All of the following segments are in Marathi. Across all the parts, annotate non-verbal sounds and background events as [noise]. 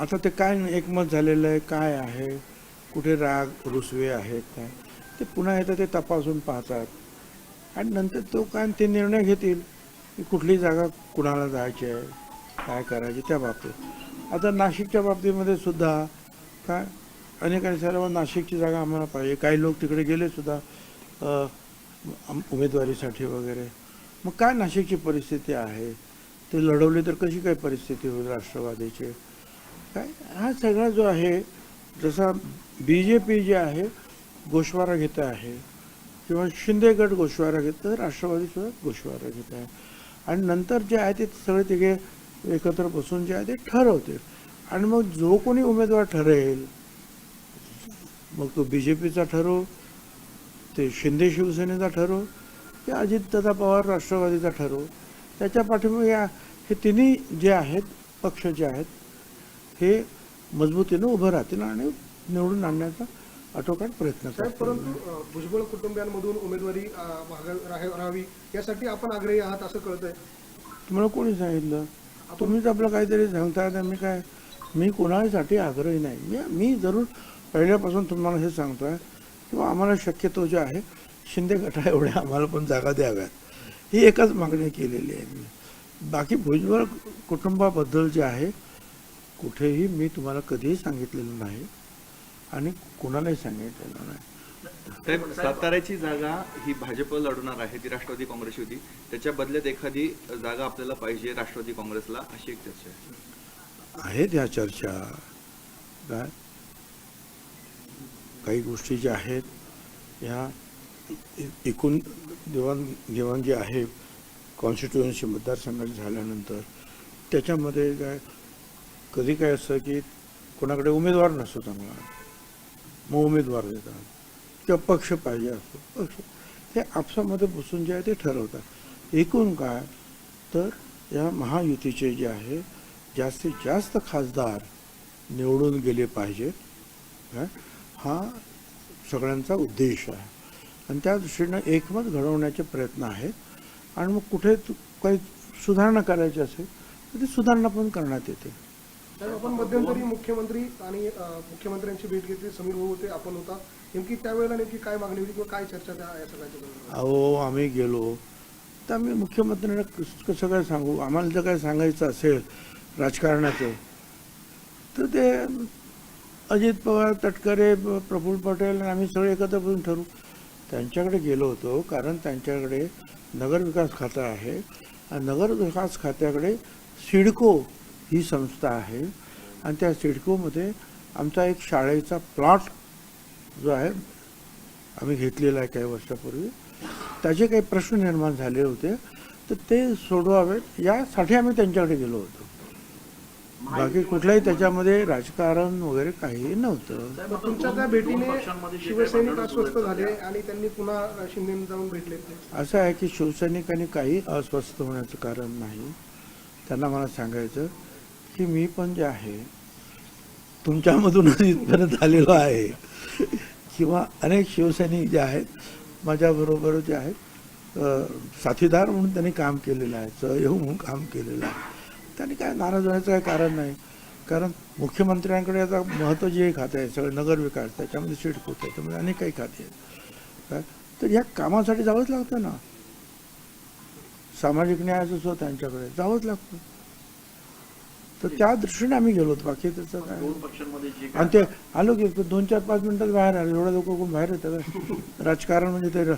आता ते काय एकमत झालेलं आहे? काय आहे? कुठे राग रुसवे आहेत काय? ते पुन्हा येतं ते तपासून पाहतात. आणि नंतर तो काय ते निर्णय घेतील की कुठली जागा कुणाला जायची आहे? काय करायची त्या बाबतीत. आता नाशिकच्या बाबतीमध्ये सुद्धा काय? अनेकांनी सर्व नाशिकची जागा आम्हाला पाहिजे. काही लोक तिकडे गेले सुद्धा उमेदवारीसाठी वगैरे. मग काय नाशिकची परिस्थिती आहे? ते लढवली तर कशी काय परिस्थिती होईल राष्ट्रवादीची? काय हा सगळा जो आहे जसा बी जे पी जे आहे गोशवारा घेत आहे किंवा शिंदे गट गोषवारा घेतं राष्ट्रवादी सुद्धा गोशवारा घेत आहे. आणि नंतर जे आहे ते सगळे तिघे एकत्र बसून जे आहे ते ठरवते आणि मग जो कोणी उमेदवार ठरेल मग तो बी जे पीचा ठरव ते शिंदे शिवसेनेचा ठरो ते अजितदादा पवार राष्ट्रवादीचा ठरव त्याच्या पाठीमागे या हे तिन्ही जे आहेत पक्ष जे आहेत हे मजबूतीनं उभं राहतील आणि निवडून आणण्याचा आटोकाट प्रयत्न साहेब परंतु भुजबळ कुटुंबियांमधून उमेदवारी राहावी यासाठी आपण आग्रही आहात असं कळतंय. तुम्हाला कोणी सांगितलं? तुम्हीच आपलं काहीतरी सांगता तर मी काय मी कोणासाठी आग्रही नाही. मी मी जरूर पहिल्यापासून तुम्हाला हे सांगतोय किंवा आम्हाला शक्यतो जे आहे शिंदे गटा एवढ्या आम्हाला पण जागा द्याव्यात. ही एकच मागणी केलेली आहे मी. बाकी भुजबळ कुटुंबाबद्दल जे आहे कुठेही मी तुम्हाला कधीही सांगितलेलं नाही आणि कुणालाही सांगितलेलं नाही. साहेब साताऱ्याची जागा ही भाजप लढवणार आहे ती राष्ट्रवादी काँग्रेसची होती. त्याच्या बदल्यात एखादी जागा आपल्याला पाहिजे राष्ट्रवादी काँग्रेसला अशी एक चर्चा आहे. आहेत ह्या चर्चा. काय? काही गोष्टी ज्या आहेत ह्या एकूण देवाणघेवाण जी आहे कॉन्स्टिट्युएन्सी मतदारसंघाची झाल्यानंतर त्याच्यामध्ये काय कधी काय असतं की कोणाकडे उमेदवार नसतो चांगला मग उमेदवार देतात. किंवा पक्ष पाहिजे असतो. पक्ष. ते आपसामध्ये बसून जे आहे ते ठरवतात. एकूण काय? तर या महायुतीचे जे आहे जास्तीत जास्त खासदार निवडून गेले पाहिजेत. काय हा सगळ्यांचा उद्देश आहे. आणि त्या दृष्टीनं एकमत घडवण्याचे प्रयत्न आहेत. आणि मग कुठे काही सुधारणा करायची असेल तर ती सुधारणा पण करण्यात येते. साहेब आपण मध्यंतरी मुख्यमंत्री आणि मुख्यमंत्र्यांची भेट घेतली. समीर भाऊ होते आपण होता. नेमकी त्यावेळेला नेमकी काय मागणी होती किंवा काय चर्चा त्या या सगळ्याच्या अहो आम्ही गेलो. तर आम्ही मुख्यमंत्र्यांना कस- कसं काय सांगू? आम्हाला जर काय सांगायचं असेल राजकारणाचं तर ते अजित पवार तटकरे ब- प्रफुल्ल पटेल आणि आम्ही सगळे एकत्र बसून ठरू. त्यांच्याकडे गेलो होतो कारण त्यांच्याकडे नगरविकास खातं आहे. आणि नगरविकास खात्याकडे सिडको ही संस्था आहे. आणि त्या सिडकोमध्ये आमचा एक शाळेचा प्लॉट जो आहे आम्ही घेतलेला आहे काही वर्षापूर्वी. त्याचे काही प्रश्न निर्माण झाले होते. तर ते सोडवावेत यासाठी आम्ही त्यांच्याकडे गेलो होतो. बाकी कुठल्याही त्याच्यामध्ये राजकारण वगैरे काही नव्हतं. तुमच्या त्या भेटीने शिवसैनिक अस्वस्थ झाले आणि त्यांनी पुन्हा शिंदे जाऊन भेटले. असं आहे की शिवसैनिकांनी काही अस्वस्थ होण्याचं कारण नाही. त्यांना मला सांगायचं की मी पण जे आहे तुमच्यामधूनच इथपर्यंत आलेलो आहे. किंवा अनेक शिवसैनिक जे आहेत माझ्याबरोबर जे आहेत साथीदार म्हणून त्यांनी काम केलेलं आहे सहयोग म्हणून काम केलेलं आहे. त्यांनी काय नाराज व्हायचं काही कारण नाही. कारण मुख्यमंत्र्यांकडे आता महत्त्वाचे एक खाते आहे सगळं नगरविकास त्याच्यामध्ये सिडको त्यामध्ये अनेक काही खाते आहेत. काय तर या कामासाठी जावंच लागतं ना. सामाजिक न्यायाचं सुद्धा त्यांच्याकडे जावंच लागतं. तर त्या दृष्टीने आम्ही गेलो होतो. बाकी त्याचं काय दोन पक्षांमध्ये जे आणि ते आलो की दोन चार पाच मिनिटात बाहेर आलो. एवढं लोक कोण बाहेर येतं का? [laughs] राजकारण म्हणजे ते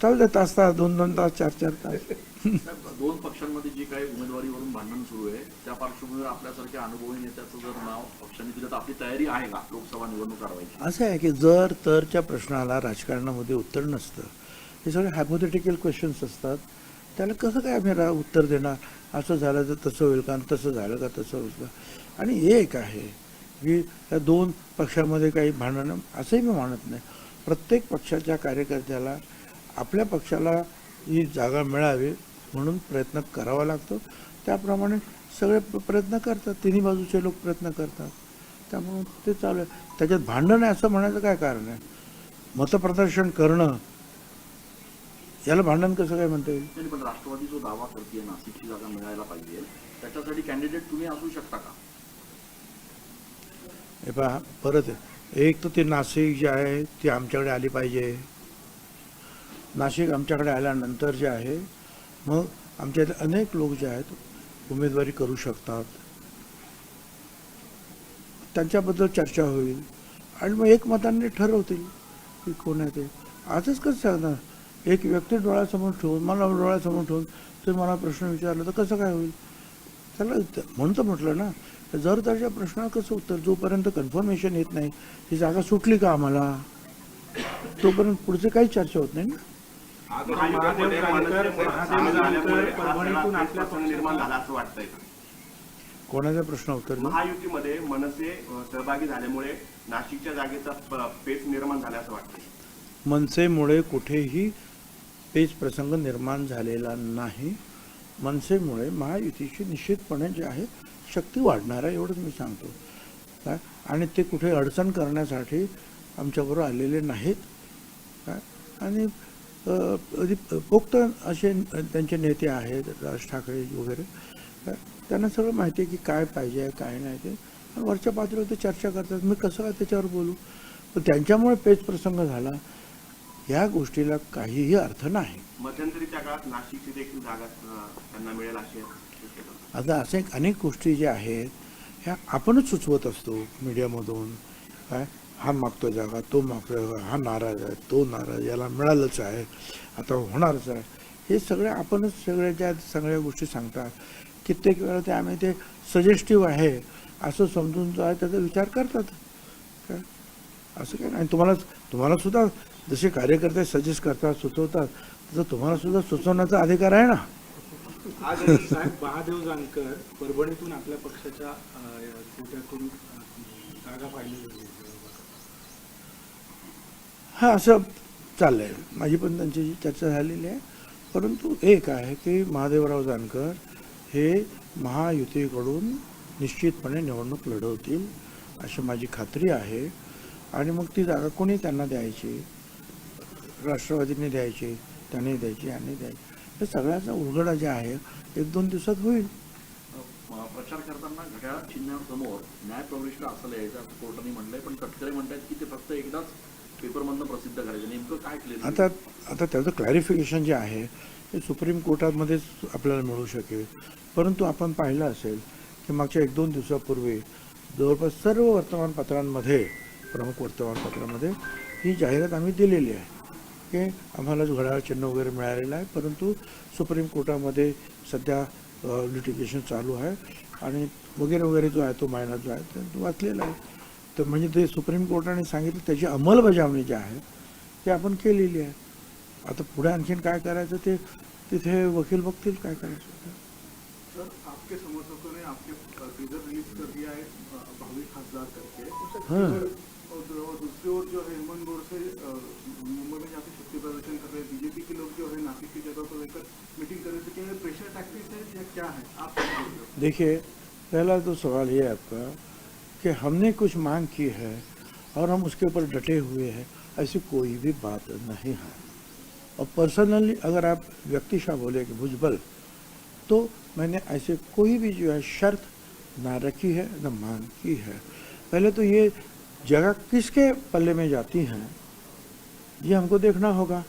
चालू दे तास तास दोन दोन तास चार चार तास. काय दोन पक्षांमध्ये जी काही उमेदवारीवरून भांडण सुरू आहे त्या पार्श्वभूमीवर आपल्यासारख्या अनुभवी नेत्याचं जर नाव पक्षांनी दिलं तर आपली तयारी आहे का लोकसभा निवडणूक लढवायची असं आहे की जर तरच्या प्रश्नाला राजकारणामध्ये उत्तर नसतं हे सगळे हायपोथेटिकल क्वेश्चन्स असतात. त्याला कसं काय आम्ही रा- उत्तर देणार? असं झालं तर तसं होईल का? आणि तसं झालं का? तसं होईल का? आणि एक आहे की त्या दोन पक्षामध्ये काही भांडणं असंही मी मानत नाही. प्रत्येक पक्षाच्या कार्यकर्त्याला आपल्या पक्षाला ही जागा मिळावी म्हणून प्रयत्न करावा लागतो. त्याप्रमाणे सगळे प- प्रयत्न करतात. तिन्ही बाजूचे लोक प्रयत्न करतात. त्यामुळं ते चालू आहे. त्याच्यात भांडण आहे असं म्हणायचं काय कारण आहे? मतप्रदर्शन करणं याला भांडण कसं काय म्हणता येईल? नाही, पण राष्ट्रवादी जो दावा करते नाशिकची जागा मिळायला पाहिजे त्याच्यासाठी कॅन्डिडेट तुम्ही असू शकता का? हे पहा परत एक तर ते नाशिक जे आहे ती आमच्याकडे आली पाहिजे. नाशिक आमच्याकडे आल्यानंतर जे आहे मग आमच्या इथे अनेक लोक जे आहेत उमेदवारी करू शकतात. त्यांच्याबद्दल चर्चा होईल. आणि मग एक मतांनी ठरवतील की कोण आहे ते. आजच कसं सांगणार? एक व्यक्ती डोळ्यासमोर ठेवून मला डोळ्यासमोर ठेवून ते मला प्रश्न विचारला तर कसं काय होईल? त्याला त- म्हणून तर म्हटलं ना जर त्याच्या प्रश्नाला कसं उत्तर जोपर्यंत कन्फर्मेशन येत नाही ही जागा सुटली का आम्हाला? तोपर्यंत पुढचे काही चर्चा होत नाही ना. कोणाचा प्रश्न उत्तर? महायुतीमध्ये मनसे सहभागी झाल्यामुळे नाशिकच्या जागेचा पेच निर्माण झाला असं वाटतंय. मनसेमुळे कुठेही पेच प्रसंग निर्माण झालेला नाही. मनसेमुळे महायुतीची निश्चितपणे जे आहे शक्ती वाढणार आहे एवढंच मी सांगतो. काय? आणि ते कुठे अडचण करण्यासाठी आमच्याबरोबर आलेले नाहीत. काय? आणि पोक्त असे त्यांचे नेते आहेत राज ठाकरे वगैरे. काय? त्यांना सगळं माहिती आहे की काय पाहिजे आहे काय नाही ते. वरच्या पातळीवर ते चर्चा करतात. मी कसं काय त्याच्यावर बोलू? पण त्यांच्यामुळे पेच प्रसंग झाला. या गोष्टीला काहीही अर्थ नाही. मध्यंतरीच्या काळात नाशिकची देखील जागा अ, त्यांना मिळेल अशी शक्यता. आता असे अनेक गोष्टी ज्या आहेत ह्या आपणच सुचवत असतो मीडियामधून. काय? हा मागतो जागा तो मागतो जागा हा नाराज आहे तो नाराज याला मिळालंच आहे आता होणारच आहे. हे सगळे आपणच सगळ्या ज्या सगळ्या गोष्टी सांगतात. कित्येक वेळा ते आम्ही ते सजेस्टिव्ह आहे असं समजून जो आहे त्याचा विचार करतात. काय? असं काय नाही. तुम्हाला तुम्हाला सुद्धा जसे कार्यकर्ते सजेस्ट करतात सुचवतात तसं तुम्हाला सुद्धा सुचवण्याचा अधिकार आहे ना? साहेब महादेव जानकर परभणीतून आपल्या पक्षाच्या जागा पाहिली हा असं चाललंय. माझी पण त्यांची चर्चा झालेली आहे. परंतु एक आहे की महादेवराव जानकर हे महायुतीकडून निश्चितपणे निवडणूक लढवतील अशी माझी खात्री आहे. आणि मग ती जागा कोणी त्यांना द्यायची? राष्ट्रवादीने द्यायची त्याने द्यायची आणि द्यायची. हे सगळ्याचा उलगडा जे आहे एक दोन दिवसात होईल. प्रचार करताना घड्याळ चिन्हासमोर न्याय प्रविष्ट असं लिहायचं असं कोर्टाने म्हटलंय पण तटकरे म्हणतात की ते फक्त एकदाच पेपरमधनं प्रसिद्ध करायचं नेमकं काय क्लिअर आता आता त्याचं क्लॅरिफिकेशन जे आहे ते सुप्रीम कोर्टामध्येच आपल्याला मिळू शकेल. परंतु आपण पाहिलं असेल की मागच्या एक दोन दिवसापूर्वी जवळपास सर्व वर्तमानपत्रांमध्ये प्रमुख वर्तमानपत्रामध्ये ही जाहिरात आम्ही दिलेली आहे. की आम्हाला घड्याळ चिन्ह वगैरे मिळालेलं आहे परंतु सुप्रीम कोर्टामध्ये सध्या लिटिगेशन चालू आहे आणि वगैरे वगैरे जो आहे तो महिना जो आहे तो तो वाचलेला आहे. तर म्हणजे ते सुप्रीम कोर्टाने सांगितलं त्याची अंमलबजावणी जी आहे ती आपण केलेली आहे. आता पुढे आणखीन काय करायचं ते तिथे वकील बघतील काय करायचं. आपके समर्थकों ने आपके टीजर रिलीज कर दिया है अ, भावी खासदार करके। और दूसरी ओर जो है अ, मुंबई में शक्ति प्रदर्शन कर रहे हैं बीजेपी के लोग जो है नासिक की जगह को लेकर मीटिंग कर रहे थे क्या प्रेशर टैक्टिक्स है या क्या है? आप देखिए पहला तो सवाल ये आपका कि हमने कुछ मांग की है और हम उसके ऊपर डटे हुए हैं ऐसी कोई भी बात नहीं है। और पर्सनली अगर आप व्यक्तिशा बोले कि भुजबल तो मैंने ऐसे कोई भी जो है शर्त ना रखी है ना मांग की है। पहले तो ये जगह किसके पल्ले में जाती हैं, ये हमको देखना होगा।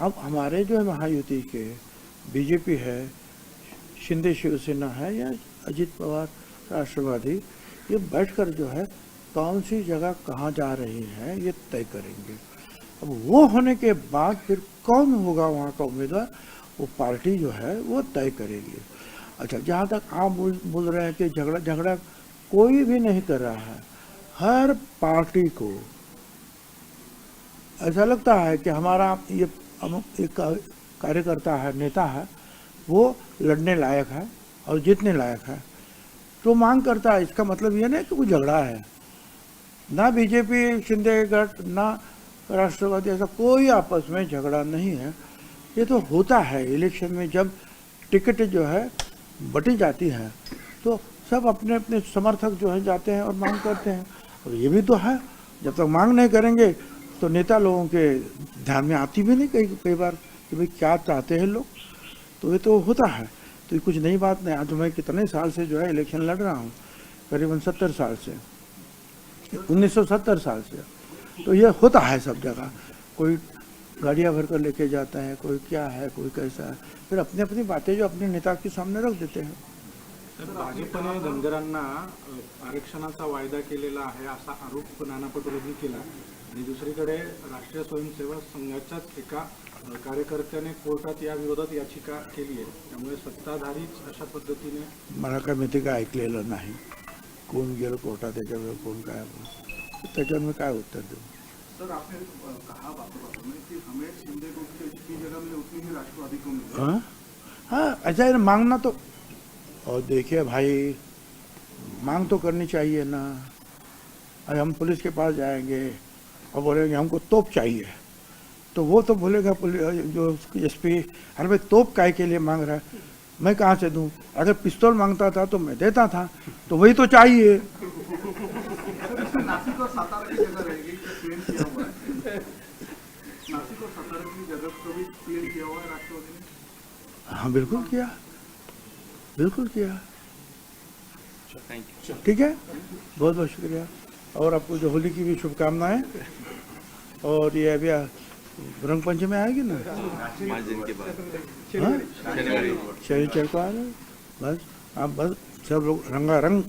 अब हमारे जो है महायुति के बीजेपी है, शिंदे शिवसेना है या अजीत पवार राष्ट्रवादी, ये बैठकर जो है कौन सी जगह कहाँ जा रही है, ये तय करेंगे। अब वो होने के बाद फिर कौन होगा वहाँ का उम्मीदवार, वो पार्टी जो है, वो तय करेगी। अच्छा जहाँ तक आप बोल रहे हैं कि झगड़ा झगड़ा कोई भी नहीं कर रहा है हर पार्टी को ऐसा लगता है कि हमारा ये एक कार्यकर्ता है, नेता है, वो लड़ने लायक है और जीतने लायक है। तो मांग करता है, इसका मतलब ये नहीं कि कोई झगड़ा है। ना बीजेपी, शिंदे गठ, ना राष्ट्रवादी, ऐसा कोई आपस में झगड़ा नहीं है। ये तो होता है, इलेक्शन में जब टिकट जो है बटी जाती है तो सब अपने अपने समर्थक जो है जाते हैं और मांग करते हैं। और ये भी तो है। जब तक मांग नहीं करेंगे तो नेता लोगों के ध्यान में आती भी नहीं कई कई बार कि भाई क्या चाहते हैं लोग। तो ये तो होता है। तो ये कुछ नई बात नहीं। आज मैं कितने साल से जो है इलेक्शन लड़ रहा हूँ। करीबन सत्तर साल से। 1970 साल से। तो ये होता है सब जगह। कोई गाड़ियाँ भर कर लेके जाता है, कोई क्या है, कोई कैसा है। फिर अपनी अपनी बातें जो अपने नेता के सामने रख देते हैं। भाजपने धनगरांना आरक्षणाचा वायदा केलेला आहे असा आरोप नाना पटोलेंनी केला. आणि दुसरीकडे राष्ट्रीय स्वयंसेवक संघाच्याच एका कार्यकर्त्याने कोर्टात या विरोधात याचिका केली आहे. त्यामुळे सत्ताधारीच अशा पद्धतीने मला काय माहिती काय ऐकलेलं नाही. कोण गेलं कोर्टात त्याच्यावर कोण काय त्याच्यावर मी काय उत्तर देऊ? सर आपने कहा में कि हमें शिंदे को की जितनी जगह मिले उतनी ही राष्ट्रवादी को मिले। हाँ? हाँ ऐसा है मांगना तो और देखिए भाई मांग तो करनी चाहिए ना। अरे हम पुलिस के पास जाएँगे और बोलेंगे हमको तोप चाहिए। तो वो तो बोलेगा पुलिस जो एस पी अरे भाई तोप काय के लिए मांग रहा है? मैं कहाँ से दूँ? अगर पिस्तौल माँगता था तो मैं देता था तो वही तो चाहिए। राष्ट्रवादी ने। हाँ बिल्कुल किया। बिल्कुल किया। ठीक है? बहुत बहुत शुक्रिया। और आपको जो होली की भी शुभकामनाएँ। और ये अभी रंग पंचमी आएगी ना? हाँ? शनिवारी। शनिचर को आ रहे बस आप बस सब लोग रंगारंग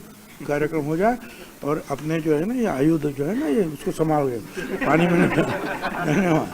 कार्यक्रम हो जाए। और अपने जो है ना ये आयुध जो है ना ये उसको संभाल गए। पानी में धन्यवाद।